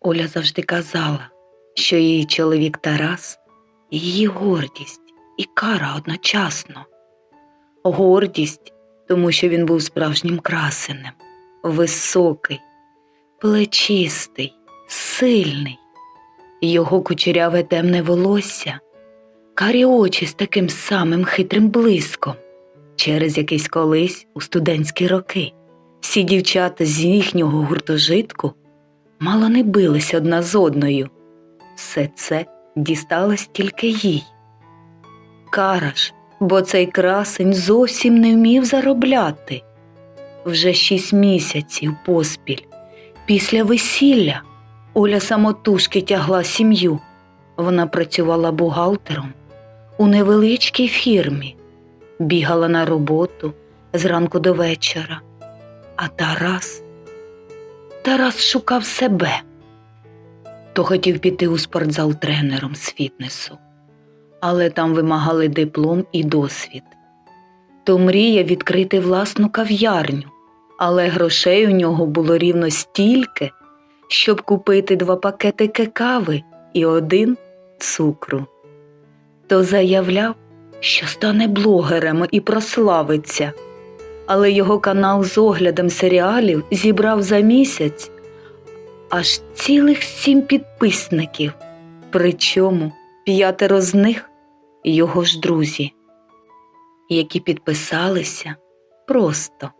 Оля завжди казала, що її чоловік Тарас її гордість і кара одночасно. Гордість, тому що він був справжнім красенем, високий, плечистий, сильний. Його кучеряве темне волосся, карі очі з таким самим хитрим блиском, через якийсь колись у студентські роки. Всі дівчата з їхнього гуртожитку мало не бились одна з одною. Все це дісталось тільки їй. Караш, бо цей красень зовсім не вмів заробляти. Вже шість місяців поспіль, після весілля, Оля самотужки тягла сім'ю. Вона працювала бухгалтером у невеличкій фірмі, бігала на роботу зранку до вечора. А Тарас Тарас шукав себе. То хотів піти у спортзал тренером з фітнесу, але там вимагали диплом і досвід. То мріяв відкрити власну кав'ярню, але грошей у нього було рівно стільки, щоб купити два пакетики кави і один цукру. То заявляв, що стане блогером і прославиться але його канал з оглядом серіалів зібрав за місяць аж цілих сім підписників, причому п'ятеро з них його ж друзі, які підписалися просто,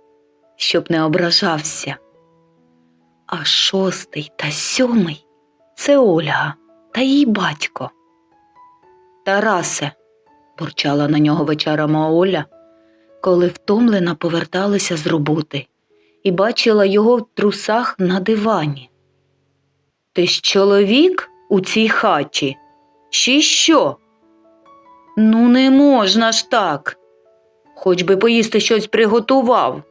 щоб не ображався. А шостий та сьомий це Ольга та її батько. Тарасе, бурчала на нього вечорами Оля коли втомлена поверталася з роботи і бачила його в трусах на дивані. Ти ж чоловік у цій хаті? Чи що? Ну, не можна ж так. Хоч би поїсти щось приготував.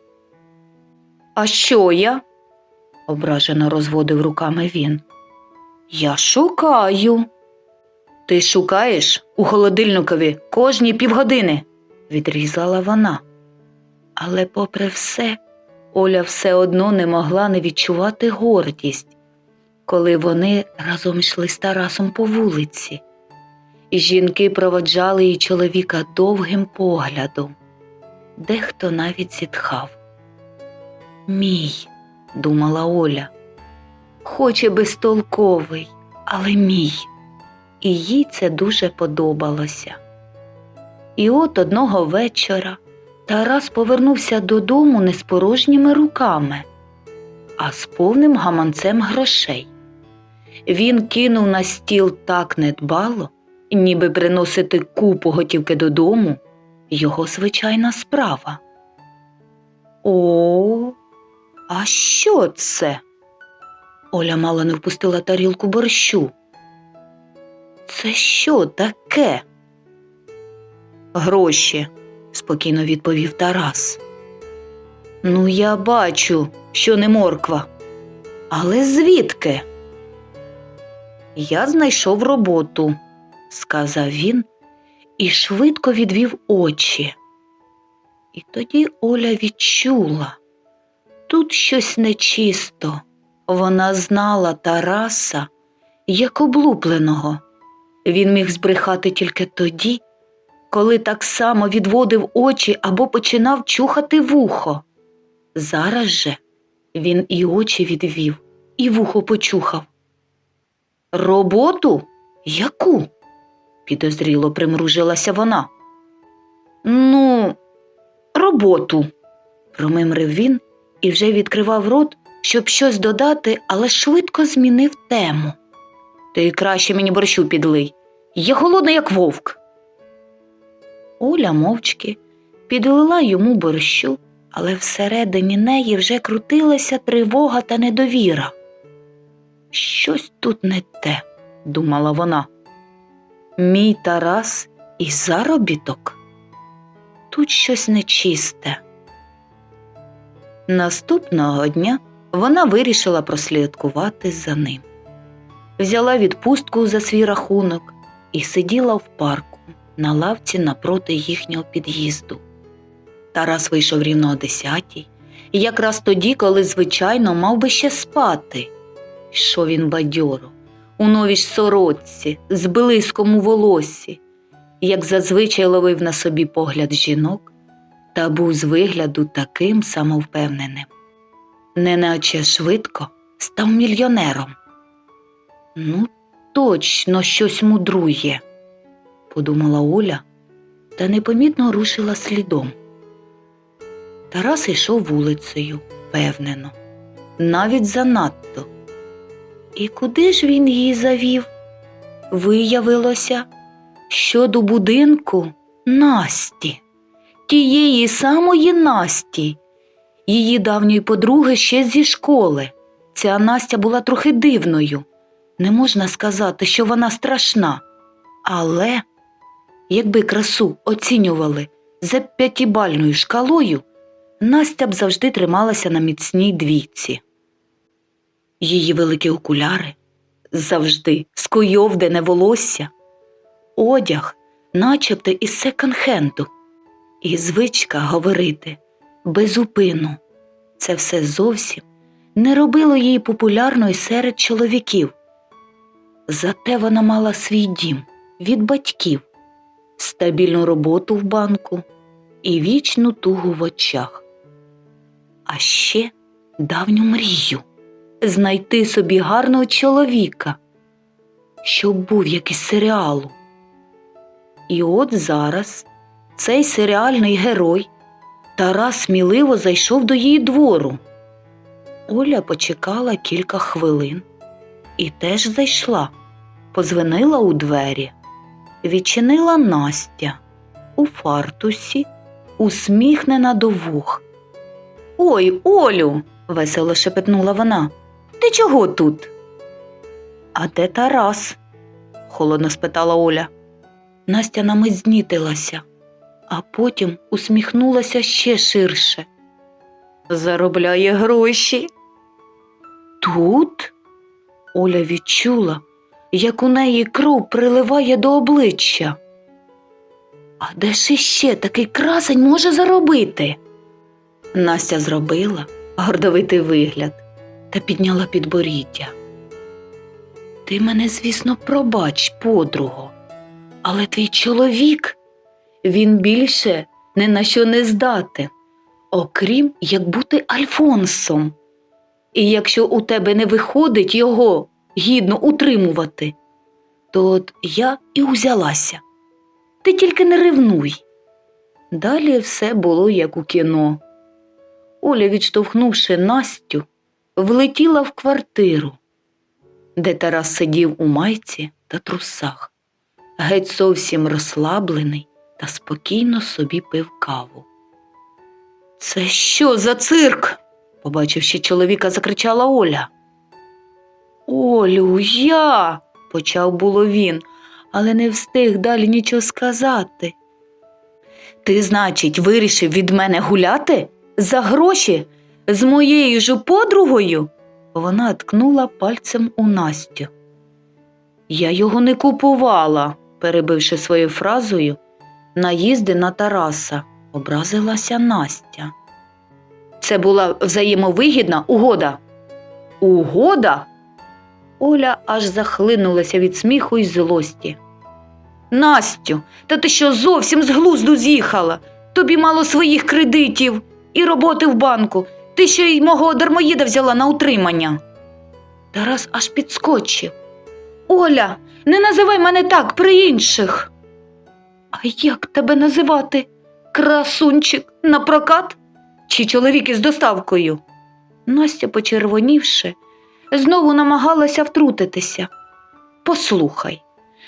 А що я? ображено розводив руками він. Я шукаю. Ти шукаєш у холодильникові кожні півгодини відрізала вона. Але, попри все, Оля все одно не могла не відчувати гордість, коли вони разом йшли з Тарасом по вулиці, і жінки проводжали її чоловіка довгим поглядом, дехто навіть зітхав. Мій, думала Оля, хоч і безтолковий, але мій, і їй це дуже подобалося. І от одного вечора Тарас повернувся додому не з порожніми руками, а з повним гаманцем грошей. Він кинув на стіл так недбало, ніби приносити купу готівки додому його звичайна справа. О, а що це? Оля мало не впустила тарілку борщу. Це що таке? Гроші, спокійно відповів Тарас. Ну, я бачу, що не морква. Але звідки? Я знайшов роботу, сказав він і швидко відвів очі. І тоді Оля відчула тут щось нечисто. Вона знала Тараса як облупленого. Він міг збрехати тільки тоді, коли так само відводив очі або починав чухати вухо. Зараз же він і очі відвів, і вухо почухав. Роботу? Яку? підозріло примружилася вона. Ну, роботу, промимрив він і вже відкривав рот, щоб щось додати, але швидко змінив тему. Ти краще мені борщу підлий. Я голодна, як вовк. Оля мовчки підлила йому борщу, але всередині неї вже крутилася тривога та недовіра. Щось тут не те, думала вона. Мій Тарас і заробіток. Тут щось нечисте. Наступного дня вона вирішила прослідкувати за ним. Взяла відпустку за свій рахунок і сиділа в парку на лавці напроти їхнього під'їзду. Тарас вийшов рівно о десятій, і якраз тоді, коли, звичайно, мав би ще спати. Йшов він бадьоро, у новій ж сорочці, з блиском у волоссі, як зазвичай ловив на собі погляд жінок, та був з вигляду таким самовпевненим. Неначе швидко став мільйонером. Ну, точно щось мудрує, подумала Оля та непомітно рушила слідом. Тарас йшов вулицею, певнено, навіть занадто. І куди ж він її завів? Виявилося, що до будинку Насті, тієї самої Насті, її давньої подруги ще зі школи. Ця Настя була трохи дивною. Не можна сказати, що вона страшна. Але якби красу оцінювали за п'ятибальною шкалою, Настя б завжди трималася на міцній двійці. Її великі окуляри завжди скойовдене волосся, одяг, начебто із секонд-хенду, і звичка говорити безупину. Це все зовсім не робило її популярною серед чоловіків. Зате вона мала свій дім від батьків, стабільну роботу в банку і вічну тугу в очах. А ще давню мрію знайти собі гарного чоловіка, щоб був як із серіалу. І от зараз цей серіальний герой Тарас сміливо зайшов до її двору. Оля почекала кілька хвилин і теж зайшла, позвонила у двері, відчинила Настя у фартусі, усміхнена до вух. Ой, Олю, весело шепетнула вона. Ти чого тут? А де Тарас? холодно спитала Оля. Настя на мить знітилася, а потім усміхнулася ще ширше. Заробляє гроші. Тут? Оля відчула, як у неї кров приливає до обличчя. А де ж іще такий красень може заробити? Настя зробила гордовитий вигляд та підняла підборіддя. Ти мене, звісно, пробач, подруго, але твій чоловік, він більше ні на що не здатен, окрім як бути Альфонсом. І якщо у тебе не виходить його гідно утримувати, то от я і узялася. Ти тільки не ревнуй. Далі все було як у кіно. Оля, відштовхнувши Настю, влетіла в квартиру, де Тарас сидів у майці та трусах, геть зовсім розслаблений та спокійно собі пив каву. Це що за цирк? побачивши чоловіка, закричала Оля. Олю, я, почав було він, але не встиг далі нічого сказати. Ти, значить, вирішив від мене гуляти? За гроші? З моєю ж подругою? Вона ткнула пальцем у Настю. Я його не купувала, перебивши своєю фразою, наїзди на Тараса, образилася Настя. Це була взаємовигідна угода. Угода? Оля аж захлинулася від сміху і злості. Настю, та ти що зовсім з глузду з'їхала? Тобі мало своїх кредитів і роботи в банку. Ти ще й мого дармоїда взяла на утримання. Тарас аж підскочив. Оля, не називай мене так при інших. А як тебе називати? Красунчик на прокат? Чи чоловік із доставкою? Настя, почервонівши, знову намагалася втрутитися. Послухай,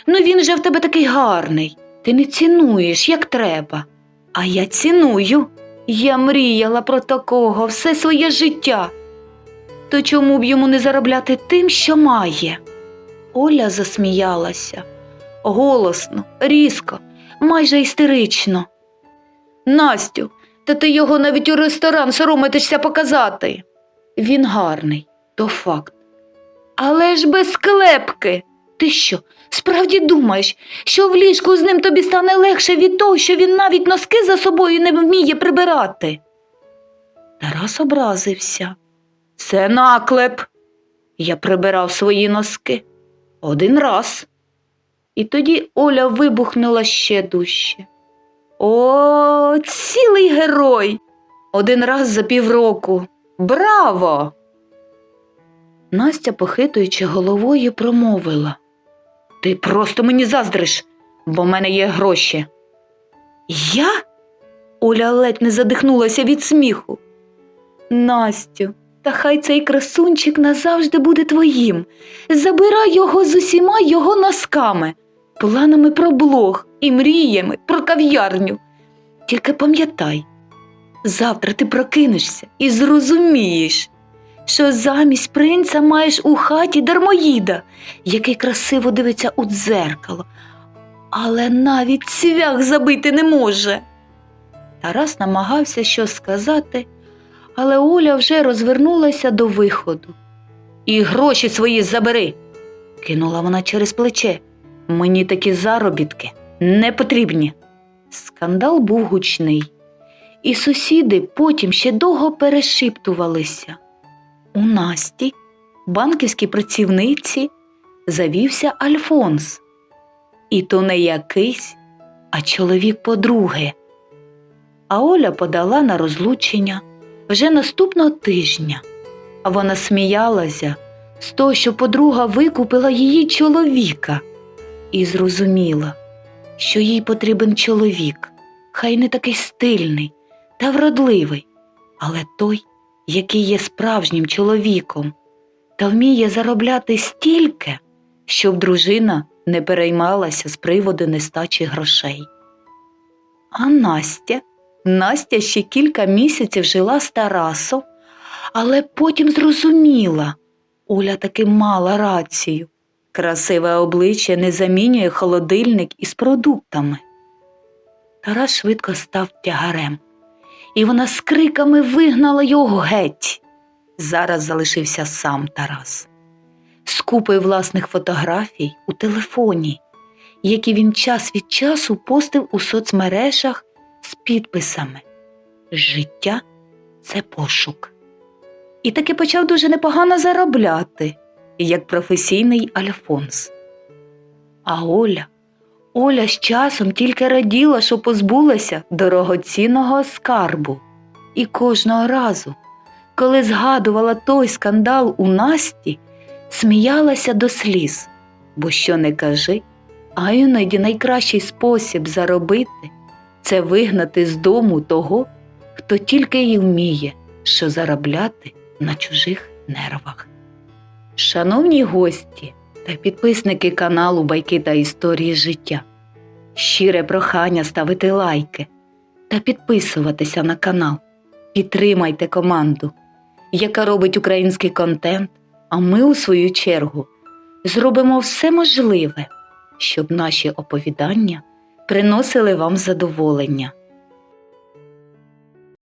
ну він же в тебе такий гарний. Ти не цінуєш, як треба. А я ціную. Я мріяла про такого все своє життя. То чому б йому не заробляти тим, що має? Оля засміялася голосно, різко, майже істерично. Настю, та ти його навіть у ресторан соромитишся показати. Він гарний, то факт. Але ж без клепки. Ти що, справді думаєш, що в ліжку з ним тобі стане легше від того, що він навіть носки за собою не вміє прибирати? Тарас образився. Це наклеп. я прибирав свої носки. Один раз. І тоді Оля вибухнула ще дужче. О, цілий герой! Один раз за півроку. Браво! Настя, похитуючи головою, промовила. Ти просто мені заздриш, бо в мене є гроші. Я? Оля ледь не задихнулася від сміху. Настю, та хай цей красунчик назавжди буде твоїм. Забирай його з усіма його носками, планами про блог і мріями про кав'ярню. Тільки пам'ятай, завтра ти прокинешся і зрозумієш, що замість принца маєш у хаті дармоїда, який красиво дивиться у дзеркало, але навіть цвях забити не може. Тарас намагався щось сказати, але Оля вже розвернулася до виходу. І гроші свої забери, кинула вона через плече. Мені такі заробітки не потрібні. Скандал був гучний, і сусіди потім ще довго перешіптувалися. У Насті, банківській працівниці, завівся Альфонс. І то не якийсь, а чоловік подруги. А Оля подала на розлучення вже наступного тижня. А вона сміялася з того, що подруга викупила її чоловіка, і зрозуміла, що їй потрібен чоловік, хай не такий стильний та вродливий, але той, який є справжнім чоловіком, та вміє заробляти стільки, щоб дружина не переймалася з приводу нестачі грошей. А Настя, Настя ще кілька місяців жила з Тарасом, але потім зрозуміла, Оля таки мала рацію. Красиве обличчя не замінює холодильник із продуктами. Тарас швидко став тягарем, і вона з криками вигнала його геть. Зараз залишився сам Тарас з купою власних фотографій у телефоні, які він час від часу постив у соцмережах з підписами Життя це пошук. І таки почав дуже непогано заробляти, як професійний Альфонс. А Оля, Оля з часом тільки раділа, що позбулася дорогоцінного скарбу. І кожного разу, коли згадувала той скандал у Насті, сміялася до сліз, бо що не кажи, а іноді найкращий спосіб заробити це вигнати з дому того, хто тільки й вміє, що заробляти на чужих нервах. Шановні гості та підписники каналу Байки та історії життя, щире прохання ставити лайки та підписуватися на канал. Підтримайте команду, яка робить український контент, а ми, у свою чергу, зробимо все можливе, щоб наші оповідання приносили вам задоволення.